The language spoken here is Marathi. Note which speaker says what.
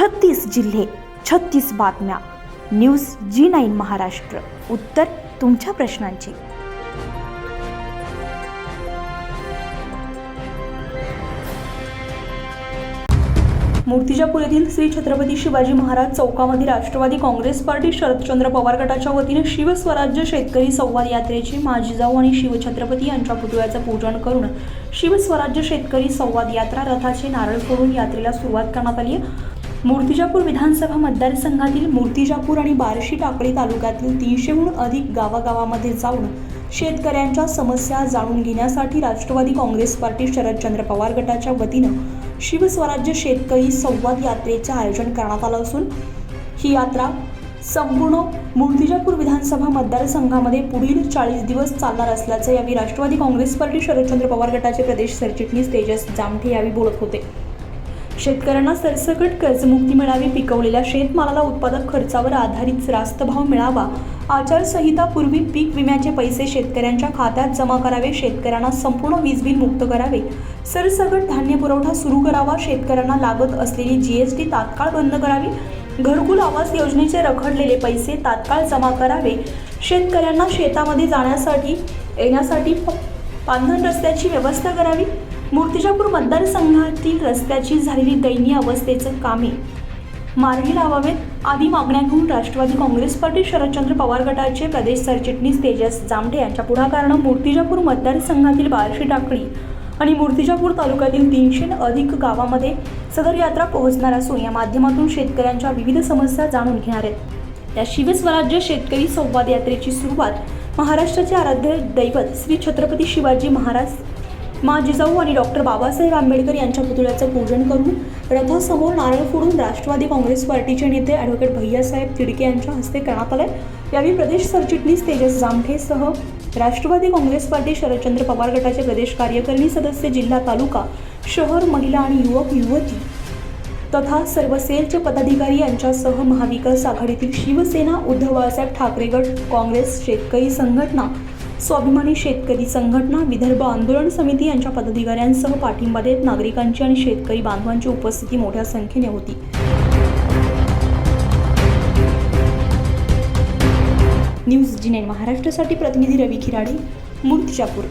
Speaker 1: छत्तीस जिल्हे छत्तीस बातम्या. News G nine Maharashtra. उत्तर तुमच्या प्रश्नांची. मूर्तिजापूर येथील श्री छत्रपती शिवाजी महाराज चौकामध्ये राष्ट्रवादी काँग्रेस पार्टी शरदचंद्र पवार गटाच्या वतीने शिवस्वराज्य शेतकरी संवाद यात्रेची माजीजाऊ आणि शिवछत्रपती यांच्या पुतळ्याचं पूजन करून शिवस्वराज्य शेतकरी संवाद यात्रा रथाचे नारळ फोडून यात्रेला सुरुवात करण्यात आली आहे. मूर्तिजापूर विधानसभा मतदारसंघातील मूर्तिजापूर आणि बार्शी टाकळी तालुक्यातील तीनशेहून अधिक गावागावामध्ये जाऊन शेतकऱ्यांच्या समस्या जाणून घेण्यासाठी राष्ट्रवादी काँग्रेस पार्टी शरदचंद्र पवार गटाच्या वतीनं शिवस्वराज्य शेतकरी संवाद यात्रेचे आयोजन करण्यात आलं असून ही यात्रा संपूर्ण मूर्तिजापूर विधानसभा मतदारसंघामध्ये पुढील चाळीस दिवस चालणार असल्याचं यावेळी राष्ट्रवादी काँग्रेस पार्टी शरदचंद्र पवार गटाचे प्रदेश सरचिटणीस तेजस जामठे यावेळी बोलत होते. शेतकऱ्यांना सरसकट कर्जमुक्ती मिळावी पिकवलेल्या शेतमालाला उत्पादक खर्चावर आधारित रास्त भाव मिळावा आचारसंहितापूर्वी पीक विम्याचे पैसे शेतकऱ्यांच्या खात्यात जमा करावे शेतकऱ्यांना संपूर्ण वीज बिल मुक्त करावे. सरसकट धान्य पुरवठा सुरू करावा शेतकऱ्यांना लागत असलेली जीएसटी तात्काळ बंद करावी. घरकुल आवास योजनेचे रखडलेले पैसे तात्काळ जमा करावे. शेतकऱ्यांना शेतामध्ये जाण्यासाठी येण्यासाठी प- पांधन रस्त्याची व्यवस्था करावी. मूर्तिजापूर मतदारसंघातील रस्त्याची झालेली दयनीय अवस्थेचं कामे. मार्गी लावावेत आदी मागण्या घेऊन राष्ट्रवादी काँग्रेस पार्टी शरदचंद्र पवार गटाचे प्रदेश सरचिटणीस तेजस जामठे यांच्या पुढाकारानं मूर्तिजापूर मतदारसंघातील बारशी टाकळी आणि मूर्तिजापूर तालुक्यातील तीनशे अधिक गावामध्ये सदर यात्रा पोहोचणार असून या माध्यमातून शेतकऱ्यांच्या विविध समस्या जाणून घेणार आहेत. या शिवस्वराज्य शेतकरी संवाद यात्रेची सुरुवात महाराष्ट्राचे आराध्य दैवत श्री छत्रपती शिवाजी महाराज मा जिजाऊ आणि डॉक्टर बाबासाहेब आंबेडकर यांच्या पुतळ्याचं पूजन करून रथासमोर नारळ फोडून राष्ट्रवादी काँग्रेस पार्टीचे नेते ॲडव्होकेट भैयासाहेब तिडके यांच्या हस्ते करण्यात आलंय. यावेळी प्रदेश सरचिटणीस तेजस जामठेसह राष्ट्रवादी काँग्रेस पार्टी शरदचंद्र पवार गटाचे प्रदेश कार्यकारिणी सदस्य जिल्हा तालुका शहर महिला आणि युवक युवती तथा सर्व सेलचे पदाधिकारी यांच्यासह महाविकास आघाडीतील शिवसेना उद्धव बाळासाहेब ठाकरे गट काँग्रेस शेतकरी संघटना स्वाभिमानी शेतकरी संघटना विदर्भ आंदोलन समिती यांच्या पदाधिकाऱ्यांसह पाठिंबा देत नागरिकांची आणि शेतकरी बांधवांची उपस्थिती मोठ्या संख्येने होती. न्यूज जिनेन महाराष्ट्रासाठी प्रतिनिधी रवी खिराडे मूर्तिजापूर